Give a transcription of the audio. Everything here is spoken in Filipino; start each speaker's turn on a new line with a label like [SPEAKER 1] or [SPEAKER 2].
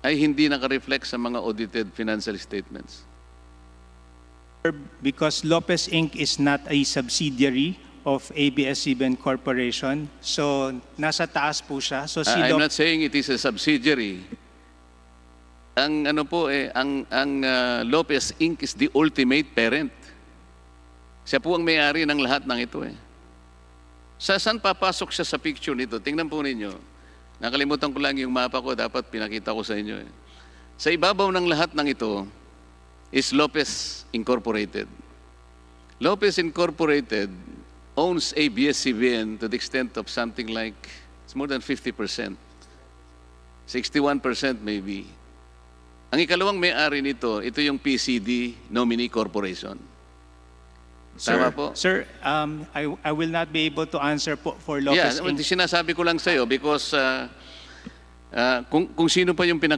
[SPEAKER 1] ay hindi nakareflect sa mga audited financial statements?
[SPEAKER 2] Because Lopez Inc. is not a subsidiary of ABS-CBN Corporation. So, nasa taas po siya. So, si
[SPEAKER 1] I'm
[SPEAKER 2] Lop-
[SPEAKER 1] not saying it is a subsidiary. Ang ano po eh, ang, ang ah, Lopez Inc. is the ultimate parent. Siya po ang may-ari ng lahat ng ito eh. Sa saan papasok siya sa picture nito? Tingnan po ninyo. Nakalimutan ko lang yung mapa ko, dapat pinakita ko sa inyo eh. Sa ibabaw ng lahat ng ito is Lopez Incorporated. Lopez Incorporated owns ABS-CBN to the extent of something like, it's more than 50%. 61% maybe. Ang ikalawang may-ari nito, ito yung PCD Nominee Corporation. Tama
[SPEAKER 2] Sir,
[SPEAKER 1] po?
[SPEAKER 2] Sir, um, I, I will not be able to answer po for
[SPEAKER 1] Yeah,
[SPEAKER 2] Lopez Inc.
[SPEAKER 1] sinasabi ko lang sa'yo because uh, uh, kung, kung sino pa yung pinaka